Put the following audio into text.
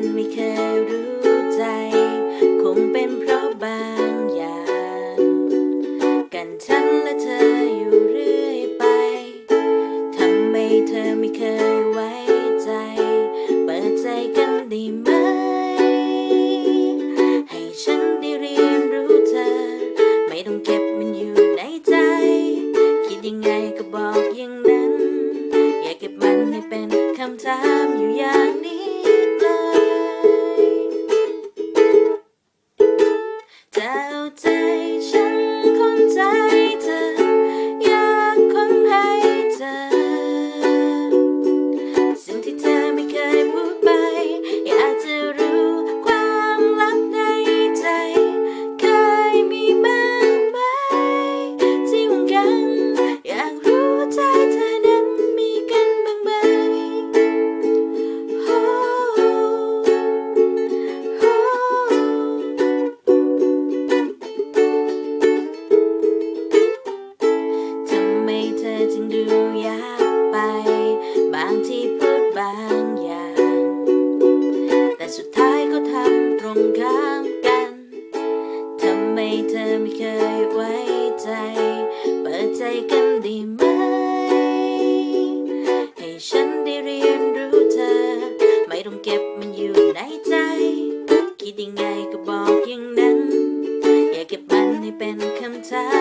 ันไม่เคยรู้ใจ คงเป็นเพราะบางอย่าง กันฉันและเธออยู่เรื่อยไป ทำไมเธอไม่เคยไว้ใจ เปิดใจกันได้ไหม ให้ฉันได้เรียนรู้เธอ ไม่ต้องเก็บมันอยู่ในใจ คิดยังไงก็บอกอย่างนั้น อย่าเก็บมันให้เป็นคำถามอยู่อย่าง จะ สุดท้ายก็ทำตรงข้ามกันทำไมเธอไม่เคยไว้ใจ เปิดใจกันด้ไหม ให้ฉันได้เรียนรู้เธอ ไม่ต้องเก็บมันอยู่ในใจ คิดยังไงก็บอกอย่างนั้น อย่าเก็บมันให้เป็นคำถาม